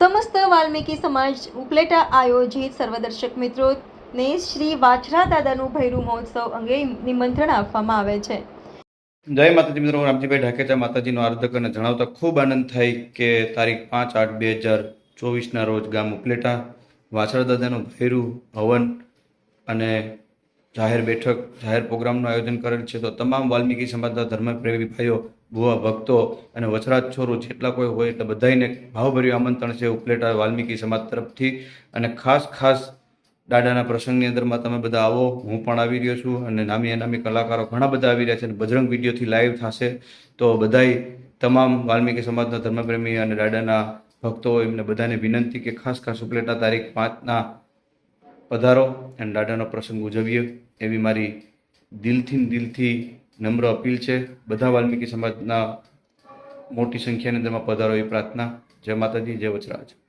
સમસ્ત વાલ્મીકી સમાજ ઉપલેટા આયોજિત સર્વદર્શક મિત્રોને શ્રી વાછરા દાદાનું ભૈરુ મહોત્સવ અંગે નિમંત્રણ આપવામાં આવે છે. જય માતાજી મિત્રો રામજીભાઈ ઢાકેચા માતાજીનો આરાધક અને જણાવતા ખૂબ આનંદ થાય કે તારીખ પાંચ આઠ બે હજાર ચોવીસના રોજ ગામ ઉપલેટા વાછરા દાદાનું ભૈરું હવન અને જાહેર બેઠક જાહેર પ્રોગ્રામનું આયોજન કરેલ છે. તો તમામ વાલ્મીકી સમાજના ધર્મપ્રેમી ભાઈઓ ભુવા ભક્તો અને વછરાજ છોરો જેટલા કોઈ હોય એટલે બધાને ભાવભર્યું આમંત્રણ છે ઉપલેટા વાલ્મીકી સમાજ તરફથી. અને ખાસ ખાસ દાદાના પ્રસંગની અંદરમાં તમે બધા આવો, હું પણ આવી રહ્યો છું અને નામી અનામી કલાકારો ઘણા બધા આવી રહ્યા છે અને બજરંગ વિડીયોથી લાઈવ થશે. તો બધાય તમામ વાલ્મીકી સમાજના ધર્મપ્રેમી અને દાદાના ભક્તો એમને બધાને વિનંતી કે ખાસ ખાસ ઉપલેટા તારીખ પાંચના પધારો અને દાદાનો પ્રસંગ ઉજવીએ એવી મારી દિલથી દિલથી નમ્ર અપીલ છે. બધા વાલ્મીકી સમાજના મોટી સંખ્યાની અંદરમાં પધારો એ પ્રાર્થના. જય માતાજી, જય વચરાજ.